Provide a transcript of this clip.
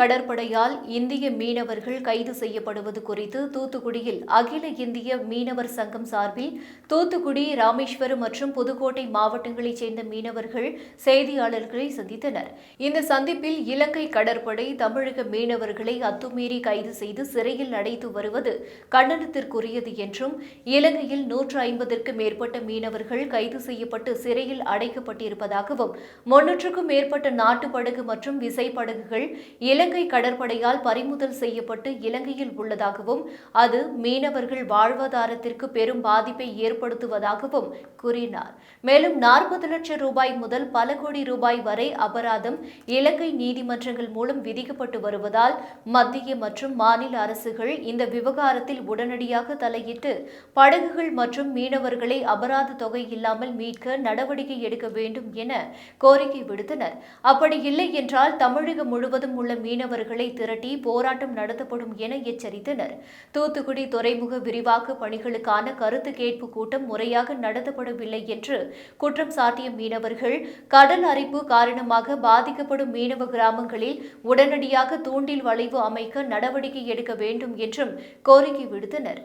கடற்படையால் இந்திய மீனவர்கள் கைது செய்யப்படுவது குறித்து தூத்துக்குடியில் அகில இந்திய மீனவர் சங்கம் சார்பில் தூத்துக்குடி ராமேஸ்வரம் மற்றும் புதுக்கோட்டை மாவட்டங்களைச் சேர்ந்த மீனவர்கள் செய்தியாளர்களை சந்தித்தனர். இந்த சந்திப்பில் இலங்கை கடற்படை தமிழக மீனவர்களை அத்துமீறி கைது செய்து சிறையில் அடைத்து வருவது கண்டனத்திற்குரியது என்றும் இலங்கையில் நூற்று ஐம்பதற்கும் மேற்பட்ட மீனவர்கள் கைது செய்யப்பட்டு சிறையில் அடைக்கப்பட்டிருப்பதாகவும் முன்னூற்றுக்கும் மேற்பட்ட நாட்டு படகு மற்றும் விசைப்படகுகள் இலங்கை இலங்கை கடற்படையால் பறிமுதல் செய்யப்பட்டு இலங்கையில் உள்ளதாகவும் அது மீனவர்கள் வாழ்வாதாரத்திற்கு பெரும் பாதிப்பை ஏற்படுத்துவதாகவும் கூறினார். மேலும் நாற்பது லட்சம் ரூபாய் முதல் பல கோடி ரூபாய் வரை அபராதம் இலங்கை நீதிமன்றங்கள் மூலம் விதிக்கப்பட்டு வருவதால் மத்திய மற்றும் மாநில அரசுகள் இந்த விவகாரத்தில் உடனடியாக தலையிட்டு படகுகள் மற்றும் மீனவர்களை அபராத தொகை இல்லாமல் மீட்க நடவடிக்கை எடுக்க வேண்டும் என கோரிக்கை விடுத்தனர். அப்படி இல்லை என்றால் தமிழகம் முழுவதும் உள்ள மீனவர்களை திரட்டி போராட்டம் நடத்தப்படும் என எச்சரித்தனர். தூத்துக்குடி துறைமுக விரிவாக்க பணிகளுக்கான கருத்து கேட்பு கூட்டம் முறையாக நடத்தப்படவில்லை என்று குற்றம் சாட்டிய மீனவர்கள் கடல் அரிப்பு காரணமாக பாதிக்கப்படும் மீனவ கிராமங்களில் உடனடியாக தூண்டில் வளைவு அமைக்க நடவடிக்கை எடுக்க வேண்டும் என்றும் கோரிக்கை விடுத்தனர்.